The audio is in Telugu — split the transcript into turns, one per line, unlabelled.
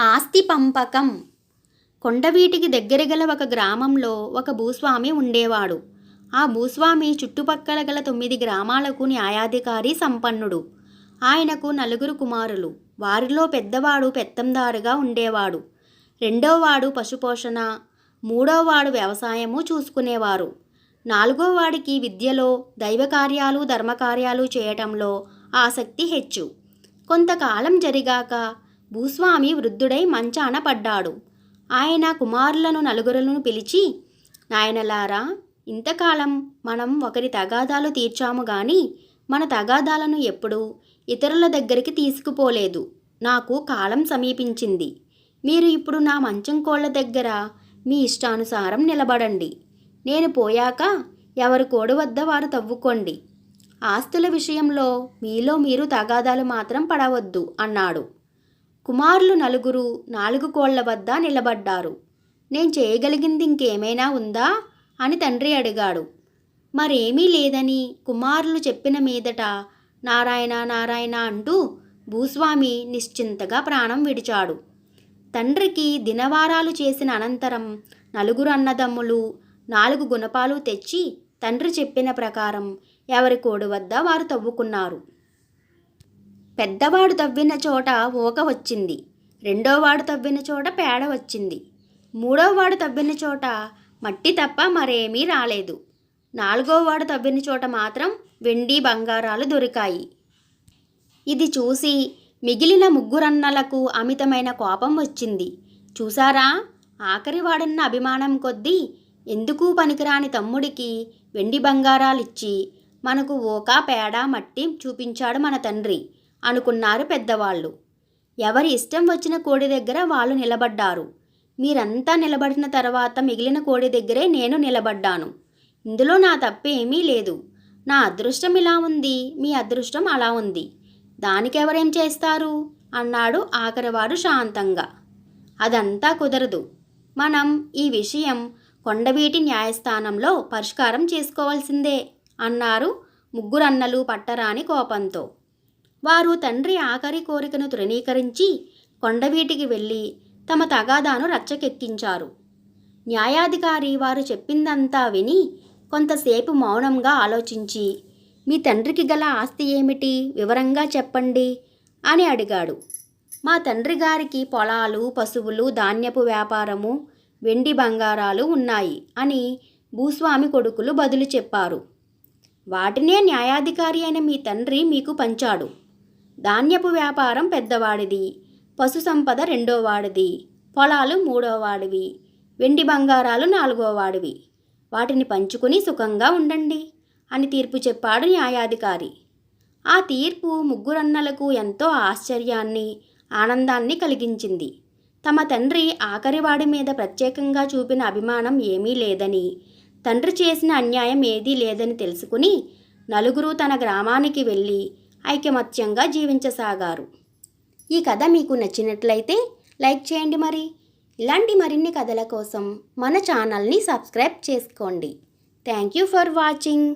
ఆస్తి పంపకం. కొండవీటికి దగ్గర గల ఒక గ్రామంలో ఒక భూస్వామి ఉండేవాడు. ఆ భూస్వామి చుట్టుపక్కల గల తొమ్మిది గ్రామాలకు న్యాయాధికారి సంపన్నుడు. ఆయనకు నలుగురు కుమారులు. వారిలో పెద్దవాడు పెత్తందారుగా ఉండేవాడు. రెండోవాడు పశుపోషణ. మూడోవాడు వ్యవసాయము చూసుకునేవారు. నాలుగోవాడికి విద్యలో దైవకార్యాలు ధర్మకార్యాలు చేయటంలో ఆసక్తి హెచ్చు. కొంతకాలం జరిగాక భూస్వామి వృద్ధుడై మంచాన పడ్డాడు. ఆయన కుమారులను నలుగురులను పిలిచి నాయనలారా ఇంతకాలం మనం ఒకరి తగాదాలు తీర్చాము గాని మన తగాదాలను ఎప్పుడూ ఇతరుల దగ్గరికి తీసుకుపోలేదు. నాకు కాలం సమీపించింది. మీరు ఇప్పుడు నా మంచం కోళ్ళ దగ్గర మీ ఇష్టానుసారం నిలబడండి. నేను పోయాక ఎవరి కోడు వద్ద వారు తవ్వుకోండి. ఆస్తుల విషయంలో మీలో మీరు తగాదాలు మాత్రం పడవద్దు అన్నాడు. కుమారులు నలుగురు నాలుగు కోళ్ళ వద్ద నిలబడ్డారు. నేను చేయగలిగింది ఇంకేమైనా ఉందా అని తండ్రి అడిగాడు. మరేమీ లేదని కుమారులు చెప్పిన మీదట నారాయణ నారాయణ అంటూ భూస్వామి నిశ్చింతగా ప్రాణం విడిచాడు. తండ్రికి దినవారాలు చేసిన అనంతరం నలుగురు అన్నదమ్ములు నాలుగు గుణపాలు తెచ్చి తండ్రి చెప్పిన ప్రకారం ఎవరి కోడు వద్ద వారు తవ్వుకున్నారు. పెద్దవాడు తవ్విన చోట ఊక వచ్చింది. రెండోవాడు తవ్విన చోట పేడ వచ్చింది. మూడోవాడు తవ్విన చోట మట్టి తప్ప మరేమీ రాలేదు. నాలుగోవాడు తవ్విన చోట మాత్రం వెండి బంగారాలు దొరికాయి. ఇది చూసి మిగిలిన ముగ్గురన్నలకు అమితమైన కోపం వచ్చింది. చూసారా ఆఖరివాడన్న అభిమానం కొద్దీ ఎందుకు పనికిరాని తమ్ముడికి వెండి బంగారాలిచ్చి మనకు ఓకా పేడ మట్టి చూపించాడు మన తండ్రి. అనుకున్నారు పెద్దవాళ్ళు. ఎవరి ఇష్టం వచ్చిన కోడి దగ్గర వాళ్ళు నిలబడ్డారు. మీరంతా నిలబడిన తర్వాత మిగిలిన కోడి దగ్గరే నేను నిలబడ్డాను. ఇందులో నా తప్పేమీ లేదు. నా అదృష్టం ఇలా ఉంది. మీ అదృష్టం అలా ఉంది. దానికెవరేం చేస్తారు? అన్నాడు ఆఖరివాడు శాంతంగా. అదంతా కుదరదు. మనం ఈ విషయం కొండవీటి న్యాయస్థానంలో పరిష్కారం చేసుకోవాల్సిందే అన్నారు ముగ్గురన్నలు పట్టరాని కోపంతో. వారు తండ్రి ఆఖరి కోరికను తృణీకరించి కొండవీటికి వెళ్ళి తమ తగాదాను రచ్చకెక్కించారు న్యాయాధికారి వారు చెప్పిందంతా విని కొంతసేపు మౌనంగా ఆలోచించి మీ తండ్రికి గల ఆస్తి ఏమిటి? వివరంగా చెప్పండి అని అడిగాడు. మా తండ్రి గారికి పొలాలు పశువులు ధాన్యపు వ్యాపారము వెండి బంగారాలు ఉన్నాయి అని భూస్వామి కొడుకులు బదులు చెప్పారు. వాటినే న్యాయాధికారి అయిన మీ తండ్రి మీకు పంచాడు. ధాన్యపు వ్యాపారం పెద్దవాడిది. పశు సంపద రెండోవాడిది. పొలాలు మూడోవాడివి. వెండి బంగారాలు నాలుగోవాడివి. వాటిని పంచుకుని సుఖంగా ఉండండి అని తీర్పు చెప్పాడు న్యాయాధికారి. ఆ తీర్పు ముగ్గురన్నలకు ఎంతో ఆశ్చర్యాన్ని ఆనందాన్ని కలిగించింది. తమ తండ్రి ఆఖరివాడి మీద ప్రత్యేకంగా చూపిన అభిమానం ఏమీ లేదని తండ్రి చేసిన అన్యాయం ఏదీ లేదని తెలుసుకుని నలుగురు తన గ్రామానికి వెళ్ళి ఐకమత్యంగా జీవించసాగారు. ఈ కథ మీకు నచ్చినట్లయితే లైక్ చేయండి మరి. ఇలాంటి మరిన్ని కథల కోసం మన ఛానల్ని సబ్స్క్రైబ్ చేసుకోండి. Thank you for watching.